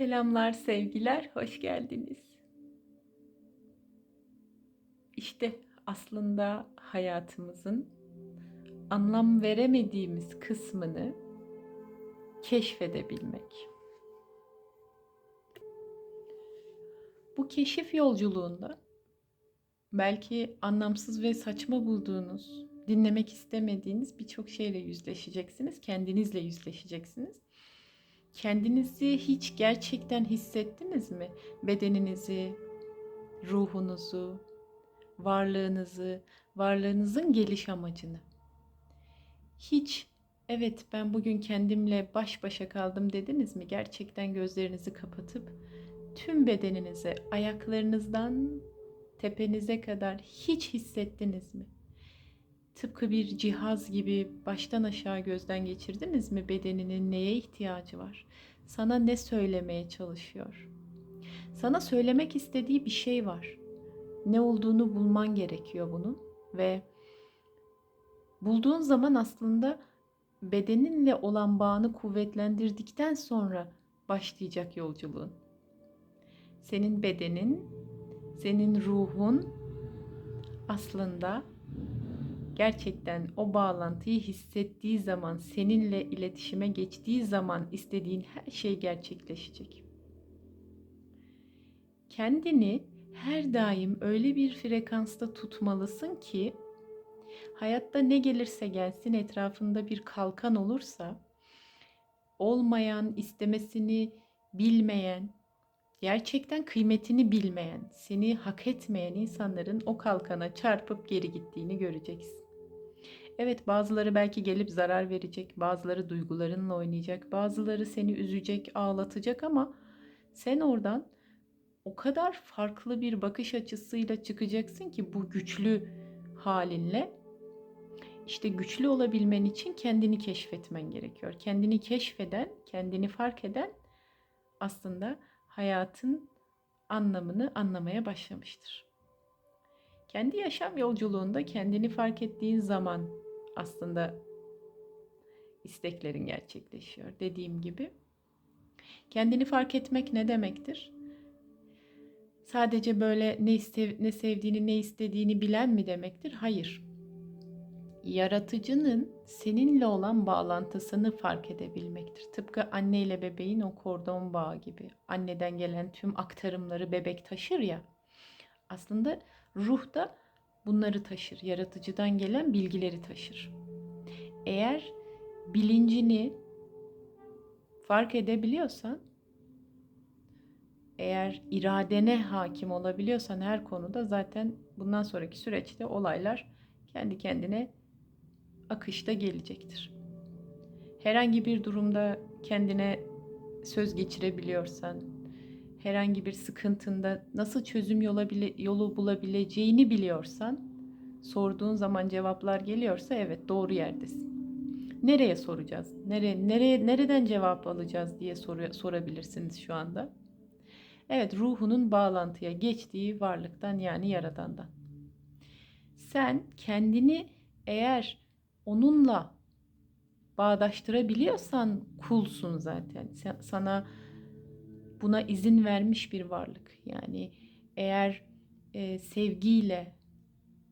Selamlar, sevgiler, hoş geldiniz. İşte aslında hayatımızın anlam veremediğimiz kısmını keşfedebilmek. Bu keşif yolculuğunda belki anlamsız ve saçma bulduğunuz, dinlemek istemediğiniz birçok şeyle yüzleşeceksiniz, kendinizle yüzleşeceksiniz. Kendinizi hiç gerçekten hissettiniz mi? Bedeninizi, ruhunuzu, varlığınızı, varlığınızın geliş amacını. Hiç evet ben bugün kendimle baş başa kaldım dediniz mi? Gerçekten gözlerinizi kapatıp tüm bedeninize, ayaklarınızdan tepenize kadar hiç hissettiniz mi? Tıpkı bir cihaz gibi baştan aşağı gözden geçirdiniz mi bedeninin neye ihtiyacı var? Sana ne söylemeye çalışıyor? Sana söylemek istediği bir şey var. Ne olduğunu bulman gerekiyor bunun ve bulduğun zaman aslında bedeninle olan bağını kuvvetlendirdikten sonra başlayacak yolculuğun. Senin bedenin, senin ruhun aslında gerçekten o bağlantıyı hissettiği zaman, seninle iletişime geçtiği zaman istediğin her şey gerçekleşecek. Kendini her daim öyle bir frekansta tutmalısın ki hayatta ne gelirse gelsin etrafında bir kalkan olursa olmayan, istemesini bilmeyen, gerçekten kıymetini bilmeyen, seni hak etmeyen insanların o kalkana çarpıp geri gittiğini göreceksin. Evet bazıları belki gelip zarar verecek, bazıları duygularınla oynayacak, bazıları seni üzecek, ağlatacak ama sen oradan o kadar farklı bir bakış açısıyla çıkacaksın ki bu güçlü halinle. İşte güçlü olabilmen için kendini keşfetmen gerekiyor. Kendini keşfeden, kendini fark eden aslında hayatın anlamını anlamaya başlamıştır. Kendi yaşam yolculuğunda kendini fark ettiğin zaman aslında isteklerin gerçekleşiyor. Dediğim gibi kendini fark etmek ne demektir? Sadece böyle ne iste, ne sevdiğini, ne istediğini bilen mi demektir? Hayır. Yaratıcının seninle olan bağlantısını fark edebilmektir. Tıpkı anne ile bebeğin o kordon bağı gibi. Anneden gelen tüm aktarımları bebek taşır ya. Aslında ruh da bunları taşır. Yaratıcıdan gelen bilgileri taşır. Eğer bilincini fark edebiliyorsan, eğer iradene hakim olabiliyorsan her konuda zaten bundan sonraki süreçte olaylar kendi kendine akışta gelecektir. Herhangi bir durumda kendine söz geçirebiliyorsan, herhangi bir sıkıntında nasıl çözüm yolu bulabileceğini biliyorsan, sorduğun zaman cevaplar geliyorsa evet doğru yerdesin. Nereye soracağız? Nereye, nereye, nereden cevap alacağız diye soru, sorabilirsiniz şu anda. Evet, ruhunun bağlantıya geçtiği varlıktan yani yaradandan. Sen kendini eğer onunla bağdaştırabiliyorsan kulsun zaten. Sana buna izin vermiş bir varlık. Yani eğer e, sevgiyle,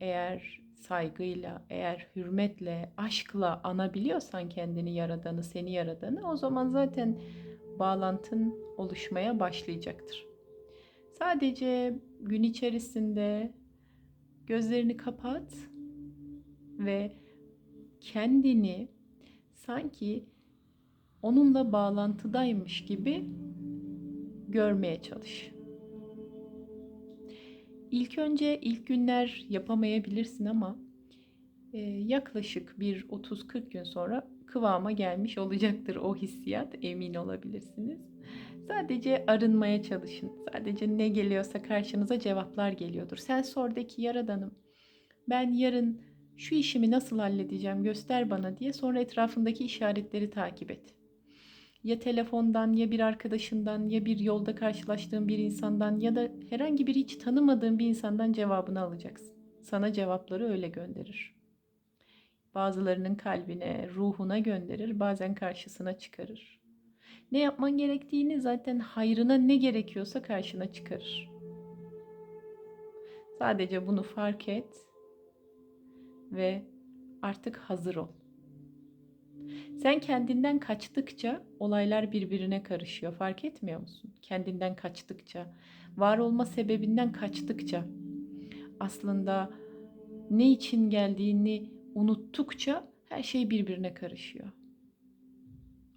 eğer saygıyla, eğer hürmetle, aşkla anabiliyorsan kendini yaradanı, seni yaradanı o zaman zaten bağlantın oluşmaya başlayacaktır. Sadece gün içerisinde gözlerini kapat ve kendini sanki onunla bağlantıdaymış gibi görmeye çalış. İlk önce ilk günler yapamayabilirsin ama e, yaklaşık bir 30-40 gün sonra kıvama gelmiş olacaktır o hissiyat emin olabilirsiniz. Sadece arınmaya çalışın. Sadece ne geliyorsa karşınıza cevaplar geliyordur. Sen sordaki yaradanım. Ben yarın şu işimi nasıl halledeceğim göster bana diye sonra etrafındaki işaretleri takip et. Ya telefondan ya bir arkadaşından ya bir yolda karşılaştığın bir insandan ya da herhangi bir hiç tanımadığın bir insandan cevabını alacaksın. Sana cevapları öyle gönderir. Bazılarının kalbine, ruhuna gönderir, bazen karşısına çıkarır. Ne yapman gerektiğini zaten hayrına ne gerekiyorsa karşına çıkarır. Sadece bunu fark et ve artık hazır ol. Sen kendinden kaçtıkça olaylar birbirine karışıyor. Fark etmiyor musun? Kendinden kaçtıkça, var olma sebebinden kaçtıkça aslında ne için geldiğini unuttukça her şey birbirine karışıyor.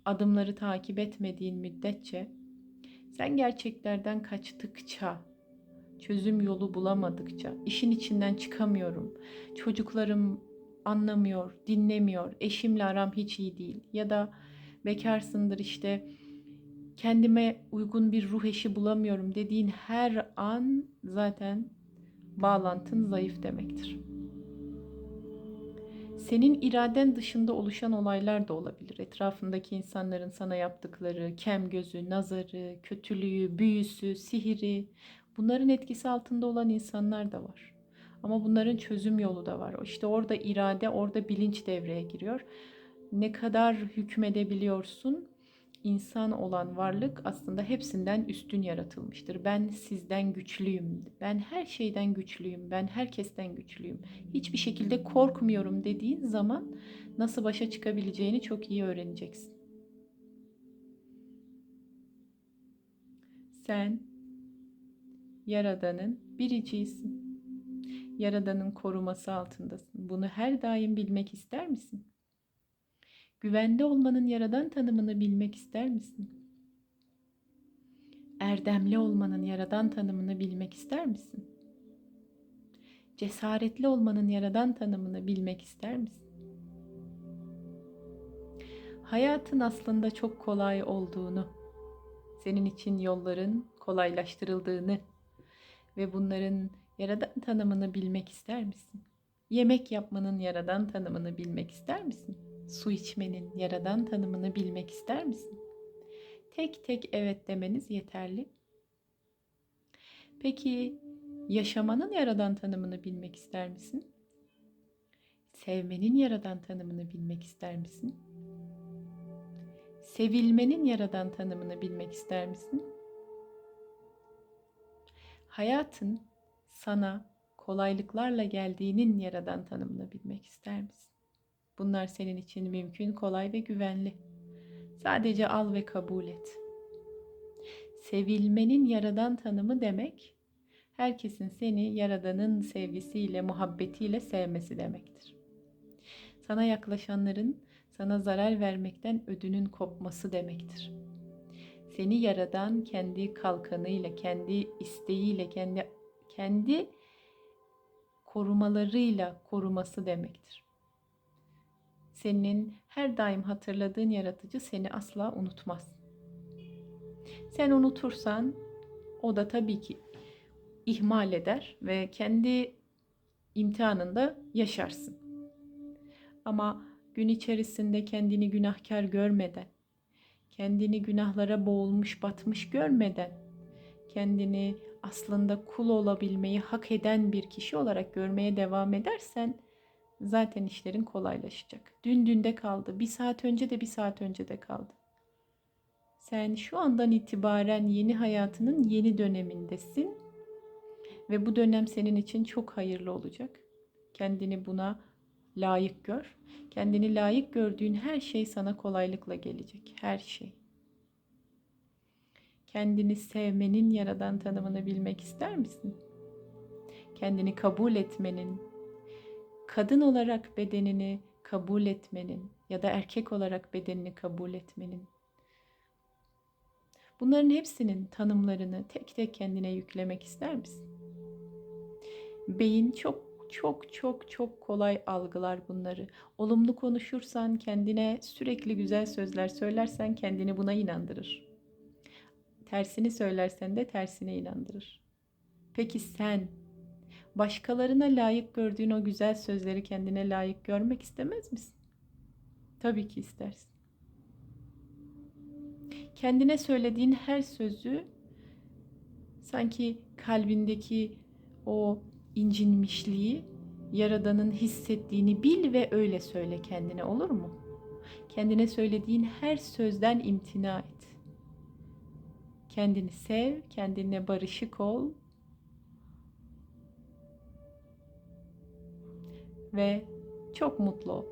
Adımları takip etmediğin müddetçe sen gerçeklerden kaçtıkça, çözüm yolu bulamadıkça, işin içinden çıkamıyorum, çocuklarım anlamıyor, dinlemiyor, eşimle aram hiç iyi değil ya da bekarsındır işte kendime uygun bir ruh eşi bulamıyorum dediğin her an zaten bağlantın zayıf demektir. Senin iraden dışında oluşan olaylar da olabilir. Etrafındaki insanların sana yaptıkları, kem gözü, nazarı, kötülüğü, büyüsü, sihiri, bunların etkisi altında olan insanlar da var. Ama bunların çözüm yolu da var. İşte orada irade, orada bilinç devreye giriyor. Ne kadar hükmedebiliyorsun? İnsan olan varlık aslında hepsinden üstün yaratılmıştır. Ben sizden güçlüyüm. Ben her şeyden güçlüyüm. Ben herkesten güçlüyüm. Hiçbir şekilde korkmuyorum dediğin zaman nasıl başa çıkabileceğini çok iyi öğreneceksin. Sen Yaradan'ın biricisin. Yaradan'ın koruması altındasın. Bunu her daim bilmek ister misin? Güvende olmanın yaradan tanımını bilmek ister misin? Erdemli olmanın yaradan tanımını bilmek ister misin? Cesaretli olmanın yaradan tanımını bilmek ister misin? Hayatın aslında çok kolay olduğunu, senin için yolların kolaylaştırıldığını ve bunların yaradan tanımını bilmek ister misin? Yemek yapmanın yaradan tanımını bilmek ister misin? Su içmenin yaradan tanımını bilmek ister misin? Tek tek evet demeniz yeterli. Peki yaşamanın yaradan tanımını bilmek ister misin? Sevmenin yaradan tanımını bilmek ister misin? Sevilmenin yaradan tanımını bilmek ister misin? Hayatın sana kolaylıklarla geldiğinin yaradan tanımını bilmek ister misin? Bunlar senin için mümkün, kolay ve güvenli. Sadece al ve kabul et. Sevilmenin yaradan tanımı demek, herkesin seni yaradanın sevgisiyle, muhabbetiyle sevmesi demektir. Sana yaklaşanların sana zarar vermekten ödünün kopması demektir. Seni yaradan kendi kalkanıyla, kendi isteğiyle, kendi kendi korumalarıyla koruması demektir. Senin her daim hatırladığın yaratıcı seni asla unutmaz. Sen unutursan o da tabii ki ihmal eder ve kendi imtihanında yaşarsın. Ama gün içerisinde kendini günahkar görmeden, kendini günahlara boğulmuş batmış görmeden, kendini aslında kul olabilmeyi hak eden bir kişi olarak görmeye devam edersen zaten işlerin kolaylaşacak. Dün dünde kaldı. Bir saat önce de bir saat önce de kaldı. Sen şu andan itibaren yeni hayatının yeni dönemindesin. Ve bu dönem senin için çok hayırlı olacak. Kendini buna layık gör. Kendini layık gördüğün her şey sana kolaylıkla gelecek. Her şey. Kendini sevmenin yaradan tanımını bilmek ister misin? Kendini kabul etmenin, kadın olarak bedenini kabul etmenin ya da erkek olarak bedenini kabul etmenin. Bunların hepsinin tanımlarını tek tek kendine yüklemek ister misin? Beyin çok çok çok çok kolay algılar bunları. Olumlu konuşursan, kendine sürekli güzel sözler söylersen kendini buna inandırır. Tersini söylersen de tersine inandırır. Peki sen başkalarına layık gördüğün o güzel sözleri kendine layık görmek istemez misin? Tabii ki istersin. Kendine söylediğin her sözü sanki kalbindeki o incinmişliği Yaradan'ın hissettiğini bil ve öyle söyle kendine olur mu? Kendine söylediğin her sözden imtina et. Kendini sev, kendine barışık ol. Ve çok mutlu ol.